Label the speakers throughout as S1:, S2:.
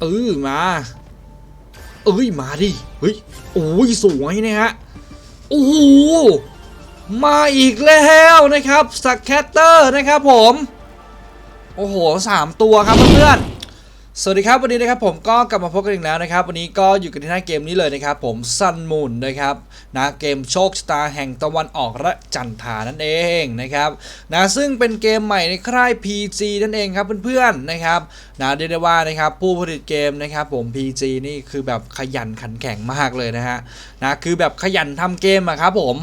S1: เออมา เอ้ยมาดิเฮ้ยโอ้ยสวยนะฮะโอ้โหมาอีกแล้วนะครับสแคตเตอร์นะครับผม โอ้โหสามตัวครับเพื่อนๆ สวัสดีครับวันนี้นะครับผมก็กลับมาพบกันอีกแล้วนะครับ วันนี้ก็อยู่กันที่หน้าเกมนี้เลยนะครับ ผมซันมูนนะครับนะเกมโชคชะตาแห่งตะวันออกและจันทานั่นเองนะครับนะซึ่งเป็นเกมใหม่ในค่าย PG นั่นเองครับเพื่อนๆนะครับนะเรียกได้ว่านะครับผู้ผลิตเกมนะครับผม PG นี่คือแบบขยันขันแข็งมากเลยนะฮะนะคือแบบขยันทำเกมอะครับผม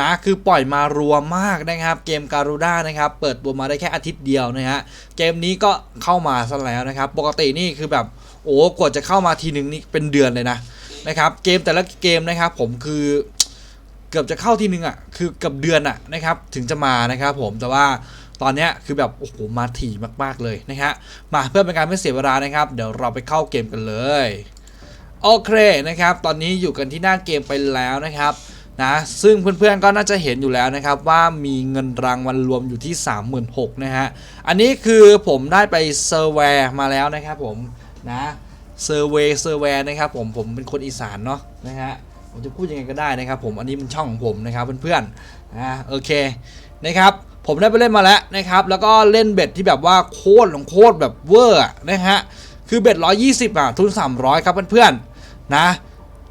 S1: นะคือปล่อยมารวมมากนะครับเกมการูด้านะครับเปิดตัวมาได้แค่อาทิตย์เดียวนะฮะเกมนี้ก็เข้ามาซะแล้วนะครับ ปกตินี่คือแบบโอ้กว่าจะเข้ามาทีหนึ่งนี่เป็นเดือนเลยนะนะครับเกมแต่ละเกมนะครับผมคือเกือบจะเข้าทีหนึ่งอะคือเกือบเดือนอะนะครับถึงจะมานะครับผมแต่ว่าตอนนี้คือแบบโอ้โหมาถี่มากๆเลยนะฮะมาเพื่อเป็นการไม่เสียเวลานะครับ เดี๋ยวเราไปเข้าเกมกันเลยโอเคนะครับ ตอนนี้อยู่กันที่หน้าเกมไปแล้วนะครับ นะ ซึ่งเพื่อนๆก็น่าจะเห็นอยู่แล้วนะครับ ว่ามีเงินรางวัลรวมอยู่ที่ 36,000นะฮะ อันนี้คือผมได้ไปเซอร์แวร์มาแล้วนะครับผมนะเซอร์เวย์เซอร์แวร์นะครับผมผมเป็นคนอีสานเนาะนะฮะผมจะพูดยังไงก็ได้นะครับ ผมอันนี้มันช่องของผมนะครับเพื่อนๆนะโอเคนะครับผมได้ไปเล่นมาแล้วนะครับ แล้วก็เล่นเบ็ดที่แบบว่าโคตรของโคตรแบบเวอร์นะฮะคือเบ็ด120อะทุน 300 ครับเพื่อนๆนะ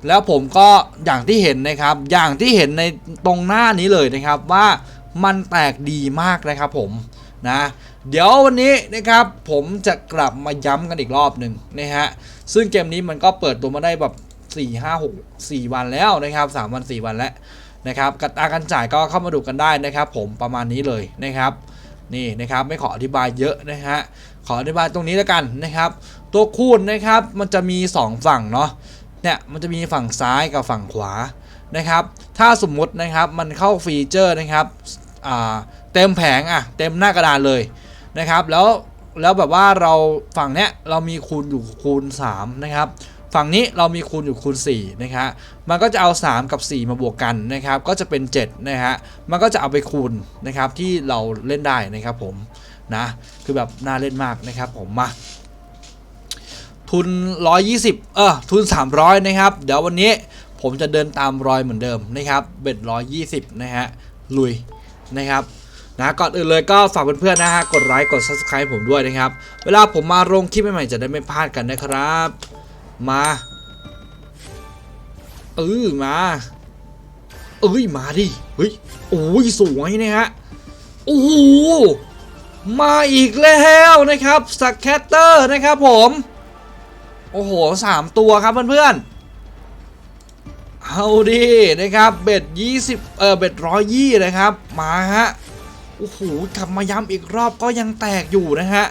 S1: แล้วผมก็อย่างที่เห็นนะครับ อย่างที่เห็นในตรงหน้านี้เลยนะครับว่ามันแตกดีมากนะครับผมนะเดี๋ยววันนี้นะครับผมจะกลับมาย้ำกันอีกรอบหนึ่งนะฮะซึ่งเกมนี้มันก็เปิดตัวมาได้แบบ 4 5 6 4 วันแล้วนะครับ 3 วัน 4 วันแล้วนะครับกตาการจ่ายก็เข้ามาดูกันได้นะครับ ผมประมาณนี้เลยนะครับนี่นะครับไม่ขออธิบายเยอะนะฮะขออธิบายตรงนี้แล้วกันนะครับ ตัวคูณนะครับมันจะมี 2 ฝั่งเนาะ เนี่ยมันจะมีฝั่งซ้ายกับฝั่งขวานะครับ ถ้าสมมุตินะครับมันเข้าฟีเจอร์นะครับเต็มแผงอะเต็มหน้ากระดานเลยนะครับ แล้วแล้วแบบว่าเราฝั่งเนี้ยเรามีคูณอยู่คูณ 3 นะครับ ฝั่งนี้เรามีคูณอยู่คูณ4นะครับมันก็จะเอา 3 กับ 4 มาบวกกันนะครับ ก็จะเป็น7นะฮะมันก็จะเอาไปคูณนะครับที่เราเล่นได้นะครับผมนะคือแบบน่าเล่นมากนะครับผมมา ทุน 120 เออทุน 300 นะครับ เดี๋ยววันนี้ผมจะเดินตามรอยเหมือนเดิมนะครับเบ็ด120 นะฮะ ลุยนะครับนะก่อนอื่นเลยก็ฝากเพื่อนๆนะฮะ กดไลค์กด subscribe ผมด้วยนะครับ เวลาผมมาลงคลิปใหม่ๆจะได้ไม่พลาดกันนะครับ มาเออมาเอ้ยมาดิเฮ้ยโอ้ยสวยนะฮะโอ้โหมาอีกแล้วนะครับสักแคตเตอร์นะครับผม โอ้โหสามตัวครับเพื่อนๆเอาดีนะครับเบ็ด20เออเบ็ดร้อยยี่นะครับ มาฮะโอ้โหกลับมาย้ำอีกรอบก็ยังแตกอยู่นะฮะ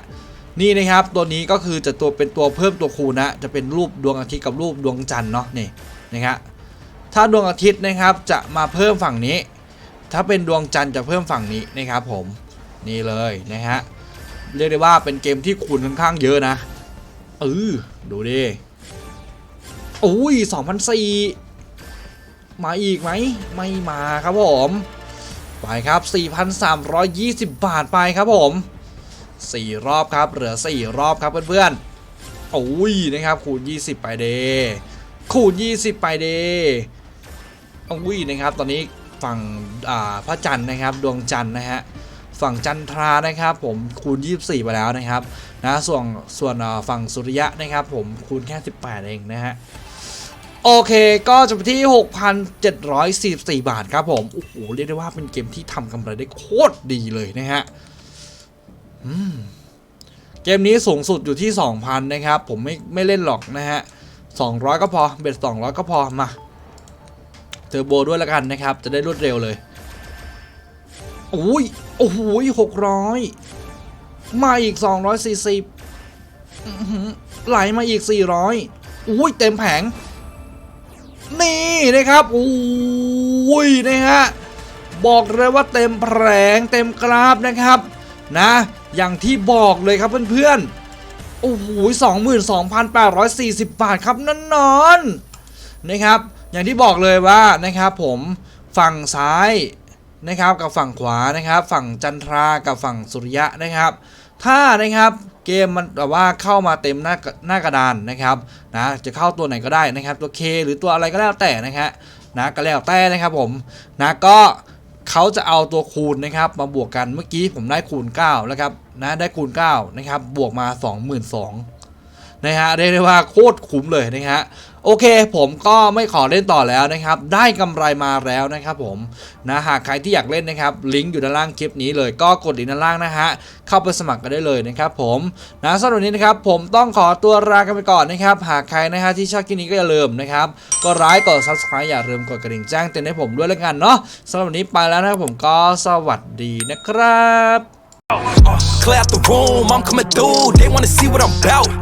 S1: นี่นะครับตัวนี้ก็คือจะตัวเป็นตัวเพิ่มตัวคูณนะ จะเป็นรูปดวงอาทิตย์กับรูปดวงจันทร์เนาะนี่นะครับถ้าดวงอาทิตย์นะครับจะมาเพิ่มฝั่งนี้ ถ้าเป็นดวงจันทร์จะเพิ่มฝั่งนี้นะครับผมนี่เลยนะฮะเรียกได้ว่าเป็นเกมที่คูณค่อนข้างเยอะนะ เออดูดิโอ้ย2,004มาอีกไหม ไม่มาครับผม ไปครับ 4,320 บาทไปครับผม 4 รอบครับ เหลือ 4 รอบครับเพื่อนๆโอ้ยนะครับ คูณ 20 ไปเดคูณ 20 ไปเดโอ้ยนะครับ ตอนนี้ฝั่งพระจันทร์นะครับ ดวงจันทร์นะฮะ ฝั่งจันทรานะครับ ผมคูณ 24ไปแล้วนะครับนะส่วนส่วนฝั่งสุริยะนะครับ ผมคูณแค่ 18 เองนะฮะโอเคก็จบที่ 6,744 บาทครับผม โอ้โห เรียกได้ว่าเป็นเกมที่ทำกำไรได้โคตรดีเลยนะฮะเกมนี้สูงสุดอยู่ที่ 2,000 นะครับ ผมไม่ไม่เล่นหรอกนะฮะ 200 ก็พอ เบ็ด200 ก็พอมา เทอร์โบด้วยละกันนะครับ จะได้รวดเร็วเลย โอ้ยโอ้โหหกร้อยมาอีกสองร้อยสี่สิบไหลมาอีกสี่ร้อยอุ้ยเต็มแผง นี่นะครับอุ้ยนะฮะบอกเลยว่าเต็มแผงเต็มกราฟนะครับ นะ อย่างที่บอกเลยครับเพื่อนๆโอ้โหสองหมื่นสองพันแปดร้อยสี่สิบบาทครับนั่นนอนนะครับ อย่างที่บอกเลยว่านะครับผมฝั่งซ้าย นะครับกับฝั่งขวานะครับ ฝั่งจันทรากับฝั่งสุริยะนะครับ ถ้านะครับเกมมันแบบว่าเข้ามาเต็มหน้าหน้ากระดานนะครับนะจะเข้าตัวไหนก็ได้นะครับ ตัว K หรือตัวอะไรก็แล้วแต่นะฮะนะก็แล้วแต่นะครับผมนะก็เขาจะเอาตัวคูณนะครับ มาบวกกันเมื่อกี้ผมได้คูณ 9 แล้วครับนะได้คูณ9นะครับบวกมา 22,000 นะฮะเรียกได้ว่าโคตรคุ้มเลยนะฮะโอเค ผมก็ไม่ขอเล่นต่อแล้วนะครับ ได้กำไรมาแล้วนะครับผมนะหากใครที่อยากเล่นนะครับ ลิงก์อยู่ด้านล่างคลิปนี้เลยก็กดลิงก์ด้านล่างนะฮะเข้าไปสมัครกันได้เลยนะครับผมนะสำหรับวันนี้นะครับ ผมต้องขอตัวลากันไปก่อนนะครับ หากใครนะฮะที่ชอบคลิปนี้ก็อย่าลืมนะครับก็ไลค์กด subscribe อย่าลืมกดกระดิ่งแจ้งเตือนให้ผมด้วยแล้วกันเนาะสำหรับวันนี้ไปแล้วนะครับผมก็สวัสดีนะครับ
S2: Clear out the room, I'm coming through. They wanna see what I'm about.